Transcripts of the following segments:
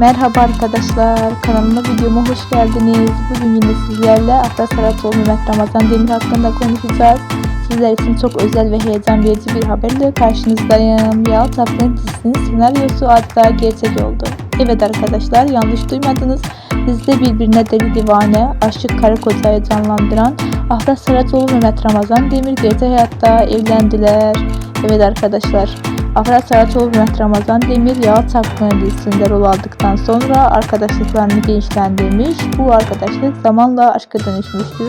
Merhaba arkadaşlar, kanalıma videoma hoş geldiniz. Bugün yine sizlerle Afra Saratoğlu Mehmet Ramazan Demir hakkında konuşacağız. Sizler için çok özel ve heyecan verici bir haberle karşınızdayım. Yağ Tapkın dizisinin senaryosu adeta gerçek oldu. Evet arkadaşlar, yanlış duymadınız. Dizide birbirine deli divane, aşık karı kocayı canlandıran Afra Saratoğlu Mehmet Ramazan Demir gerçek hayatta evlendiler. Evet arkadaşlar, Afra Saratoğlu Mehmet Ramazan Demir Yağ Çapkını dizisinde rol aldıktan sonra arkadaşlıklarını gençlendirmiş. Bu arkadaşlık zamanla aşka dönüşmüştü.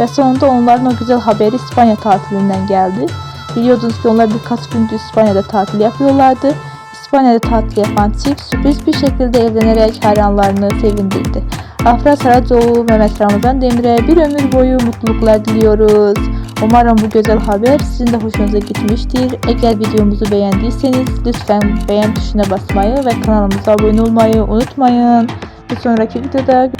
Ve sonunda onların o güzel haberi İspanya tatilinden geldi. Biliyordunuz ki onlar birkaç gündür İspanya'da tatil yapıyorlardı. İspanya'da tatil yapan çift sürpriz bir şekilde evlenerek hayranlarını sevindirdi. Afra Saracoğlu, Mehmet Ramazan Demir'e bir ömür boyu mutluluklar diliyoruz. Umarım bu güzel haber sizin de hoşunuza gitmiştir. Eğer videomuzu beğendiyseniz lütfen beğen tuşuna basmayı ve kanalımıza abone olmayı unutmayın. Bir sonraki videoda